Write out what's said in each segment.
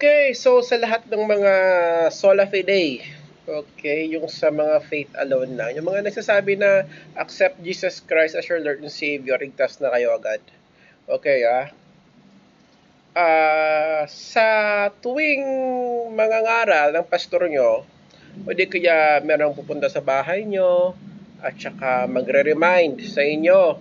Okay, so sa lahat ng mga sola fide, okay, yung sa mga faith alone na, yung mga nagsasabi na accept Jesus Christ as your Lord and Savior, ligtas na kayo agad. Okay, ah. Ah, sa tuwing mga ngaral ng pastor nyo, o di kaya merong pupunta sa bahay nyo, at saka magre-remind sa inyo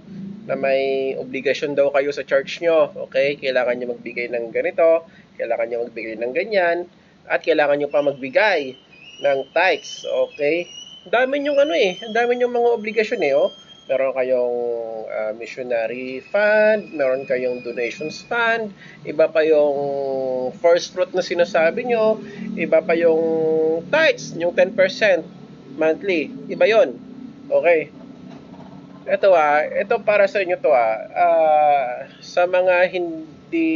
na may obligasyon daw kayo sa church nyo. Okay, kailangan nyo magbigay ng ganito, kailangan nyo magbigay ng ganyan, at kailangan nyo pa magbigay ng tithes. Okay? Dami nyo ano eh, dami nyo mga obligasyon eh. Oh. Meron kayong ah, missionary fund, meron kayong donations fund, iba pa yung first fruit na sinasabi nyo, iba pa yung tithes, yung 10% monthly. Iba yon Okay. Ito ah, ito para sa inyo to ah. Ah, sa mga hindi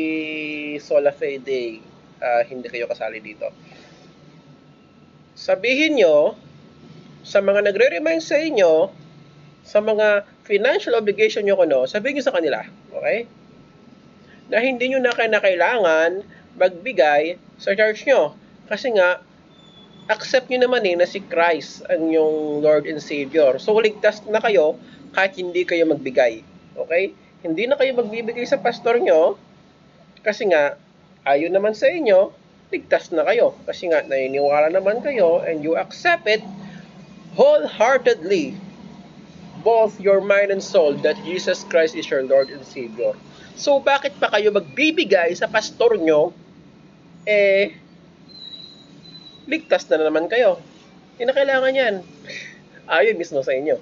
sola fide, ah, hindi kayo kasali dito. Sabihin nyo sa mga nagre-remind sa inyo sa mga financial obligation nyo kuno, sabihin nyo sa kanila, okay? Na hindi nyo na kailangan magbigay sa church nyo. Kasi nga, accept nyo naman eh na si Christ ang yung Lord and Savior. So, ligtas na kayo kahit hindi kayo magbigay. Okay? Hindi na kayo magbibigay sa pastor nyo kasi nga, ayon naman sa inyo, ligtas na kayo. Kasi nga, naniniwala naman kayo and you accept it wholeheartedly both your mind and soul that Jesus Christ is your Lord and Savior. So, bakit pa kayo magbibigay sa pastor nyo eh, ligtas na naman kayo. Hindi na kailangan yan. Ayon mismo sa inyo.